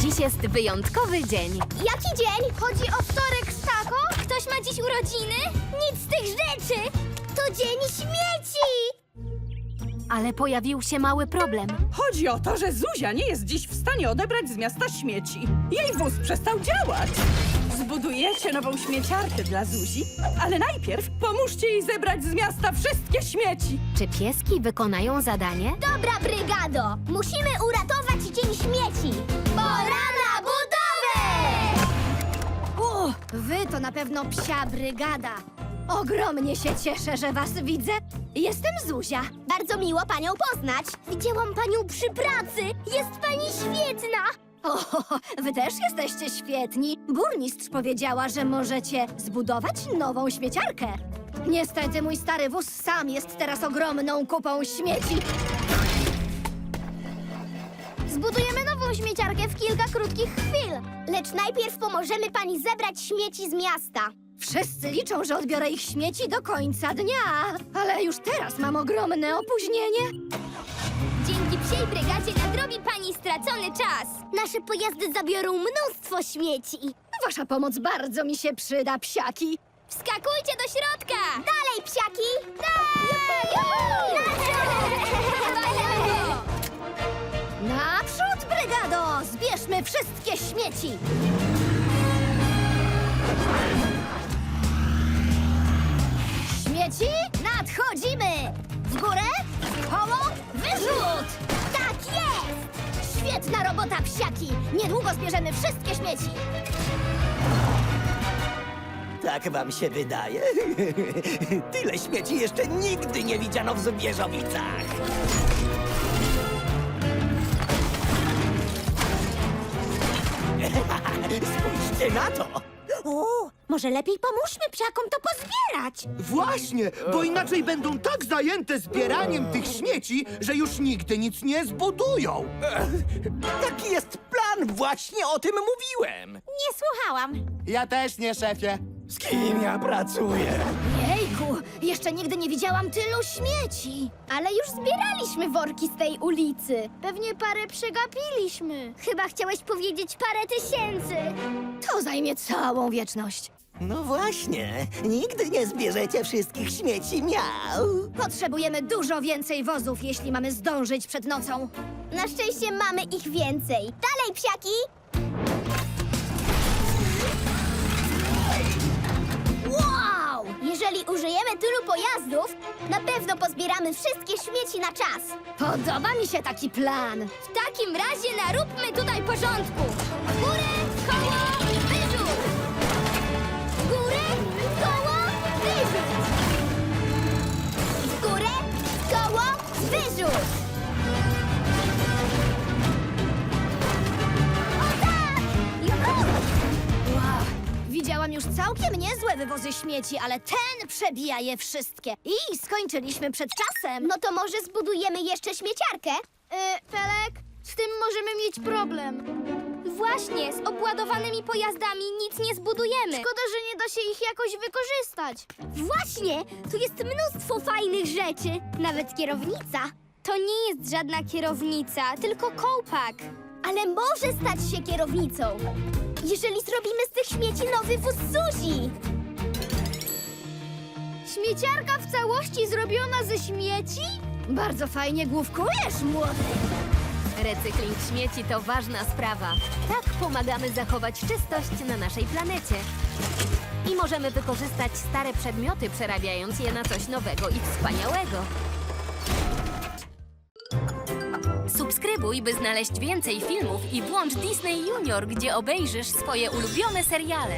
Dziś jest wyjątkowy dzień. Jaki dzień? Chodzi o wtorek z taco? Ktoś ma dziś urodziny? Nic z tych rzeczy! To dzień śmieci! Ale pojawił się mały problem. Chodzi o to, że Zuzia nie jest dziś w stanie odebrać z miasta śmieci. Jej wóz przestał działać. Zbudujecie nową śmieciarkę dla Zuzi, ale najpierw pomóżcie jej zebrać z miasta wszystkie śmieci. Czy pieski wykonają zadanie? Dobra, brygado! Musimy uratować dzień śmieci! Pora na budowę! O, wy to na pewno psia brygada. Ogromnie się cieszę, że was widzę. Jestem Zuzia. Bardzo miło panią poznać. Widziałam panią przy pracy. Jest pani świetna! O, wy też jesteście świetni. Burmistrz powiedziała, że możecie zbudować nową śmieciarkę. Niestety mój stary wóz sam jest teraz ogromną kupą śmieci. Śmieciarkę w kilka krótkich chwil. Lecz najpierw pomożemy pani zebrać śmieci z miasta. Wszyscy liczą, że odbiorę ich śmieci do końca dnia, ale już teraz mam ogromne opóźnienie. Dzięki psiej brygadzie nadrobi pani stracony czas. Nasze pojazdy zabiorą mnóstwo śmieci. Wasza pomoc bardzo mi się przyda, psiaki. Wskakujcie Zbierzmy wszystkie śmieci! Śmieci, nadchodzimy! W górę, w koło, wyrzut! Tak jest! Świetna robota, psiaki! Niedługo zbierzemy wszystkie śmieci! Tak wam się wydaje? Tyle śmieci jeszcze nigdy nie widziano w Zbieżowicach. Spójrzcie na to! O, może lepiej pomóżmy psiakom to pozbierać. Właśnie, bo inaczej będą tak zajęte zbieraniem tych śmieci, że już nigdy nic nie zbudują. Taki jest plan, właśnie o tym mówiłem! Nie słuchałam. Ja też nie, szefie. Z kim ja pracuję? Jeszcze nigdy nie widziałam tylu śmieci! Ale już zbieraliśmy worki z tej ulicy. Pewnie parę przegapiliśmy. Chyba chciałeś powiedzieć parę tysięcy. To zajmie całą wieczność. No właśnie, nigdy nie zbierzecie wszystkich śmieci miał. Potrzebujemy dużo więcej wozów, jeśli mamy zdążyć przed nocą. Na szczęście mamy ich więcej. Dalej, psiaki! Tylu pojazdów, na pewno pozbieramy wszystkie śmieci na czas. Podoba mi się taki plan. W takim razie naróbmy tutaj porządku. W górę, koło, już całkiem niezłe wywozy śmieci, ale ten przebija je wszystkie. I skończyliśmy przed czasem. No to może zbudujemy jeszcze śmieciarkę? Yy, Felek, z tym możemy mieć problem. Właśnie, z obładowanymi pojazdami nic nie zbudujemy. Szkoda, że nie da się ich jakoś wykorzystać. Właśnie, tu jest mnóstwo fajnych rzeczy, nawet kierownica. To nie jest żadna kierownica, tylko kołpak. Ale może stać się kierownicą, jeżeli zrobimy z tych śmieci nowy wóz Zuzi. Śmieciarka w całości zrobiona ze śmieci? Bardzo fajnie główkujesz, młody. Recykling śmieci to ważna sprawa. Tak pomagamy zachować czystość na naszej planecie. I możemy wykorzystać stare przedmioty, przerabiając je na coś nowego i wspaniałego. Subskrybuj, by znaleźć więcej filmów i włącz Disney Junior, gdzie obejrzysz swoje ulubione seriale.